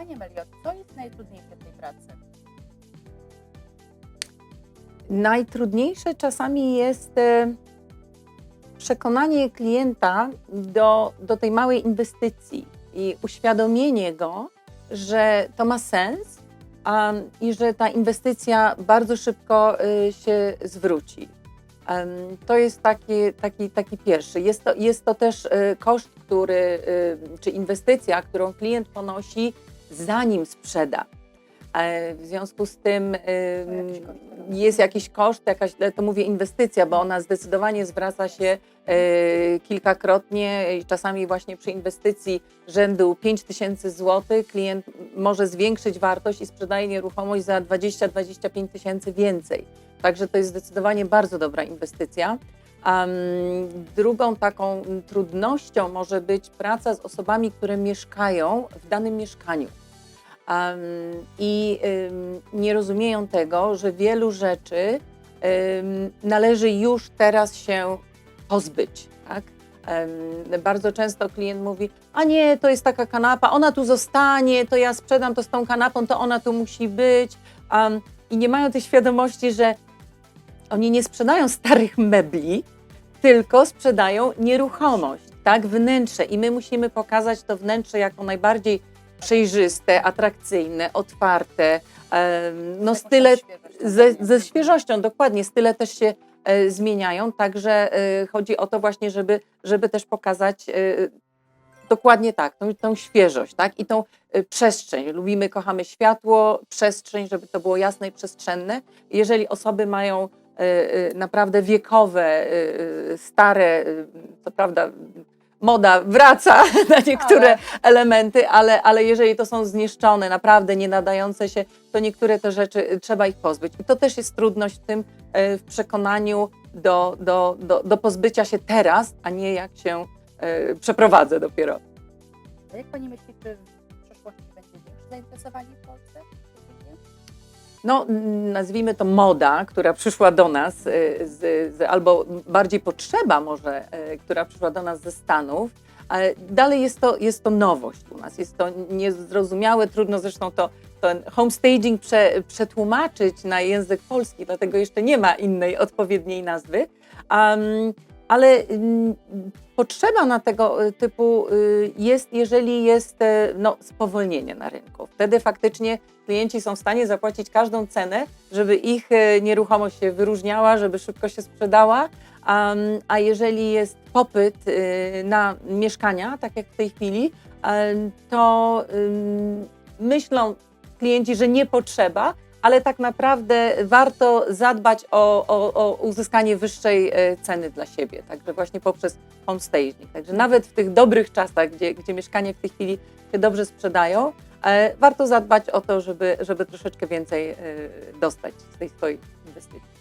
Panie Meliot, co jest najtrudniejsze w tej pracy? Najtrudniejsze czasami jest e, przekonanie klienta do, do tej małej inwestycji i uświadomienie go, że to ma sens um, i że ta inwestycja bardzo szybko y, się zwróci. Em, To jest taki, taki, taki pierwszy. Jest to, jest to też y, koszt, który, y, czy inwestycja, którą klient ponosi, zanim sprzeda. E, W związku z tym jest jakiś koszt, jakaś, to mówię inwestycja, bo ona zdecydowanie zwraca się e, kilkakrotnie i czasami właśnie przy inwestycji rzędu 5 tysięcy złotych klient może zwiększyć wartość i sprzedaje nieruchomość za 20-25 tysięcy więcej. Także to jest zdecydowanie bardzo dobra inwestycja. Drugą taką trudnością może być praca z osobami, które mieszkają w danym mieszkaniu. I nie rozumieją tego, że wielu rzeczy należy już teraz się pozbyć. Tak? Bardzo często klient mówi: A nie, to jest taka kanapa, ona tu zostanie, to ja sprzedam to z tą kanapą, to ona tu musi być. I nie mają tej świadomości, że oni nie sprzedają starych mebli, tylko sprzedają nieruchomość, tak, wnętrze. I my musimy pokazać to wnętrze jako najbardziej przejrzyste, atrakcyjne, otwarte. No tam style ze, tak? ze świeżością, dokładnie. Style też się e, zmieniają, także e, chodzi o to właśnie, żeby, żeby też pokazać e, dokładnie tak, tą, tą świeżość, tak? I tą przestrzeń. Lubimy, kochamy światło, przestrzeń, żeby to było jasne i przestrzenne. Jeżeli osoby mają naprawdę wiekowe, stare, co prawda moda wraca na niektóre Ale- elementy, ale, ale jeżeli to są zniszczone, naprawdę nie nadające się, to niektóre te rzeczy y, trzeba ich pozbyć. I to też jest trudność w tym, e, w przekonaniu do, do, do, do pozbycia się teraz, a nie jak się e, przeprowadzę dopiero. A jak Pani myśli, czy w przyszłości będzie większe zainteresowanie w Polsce? No, nazwijmy to moda, która przyszła do nas, y, z, z, albo bardziej potrzeba może, y, która przyszła do nas ze Stanów, ale dalej jest to, jest to nowość u nas, jest to niezrozumiałe, trudno zresztą to ten homestaging prze, przetłumaczyć na język polski, dlatego jeszcze nie ma innej odpowiedniej nazwy. Um, ale mm, potrzeba na tego y, typu y, jest, jeżeli jest y, no, spowolnienie na rynku. Wtedy faktycznie klienci są w stanie zapłacić każdą cenę, żeby ich y, nieruchomość się wyróżniała, żeby szybko się sprzedała. Am, a jeżeli jest popyt y, na mieszkania, tak jak w tej chwili, to myślą klienci, że nie potrzeba, ale tak naprawdę warto zadbać o, o, o uzyskanie wyższej e, ceny dla siebie, także właśnie poprzez homestaging. Także nawet w tych dobrych czasach, gdzie, gdzie mieszkania w tej chwili się dobrze sprzedają, e, warto zadbać o to, żeby, żeby troszeczkę więcej e, dostać z tej swojej inwestycji.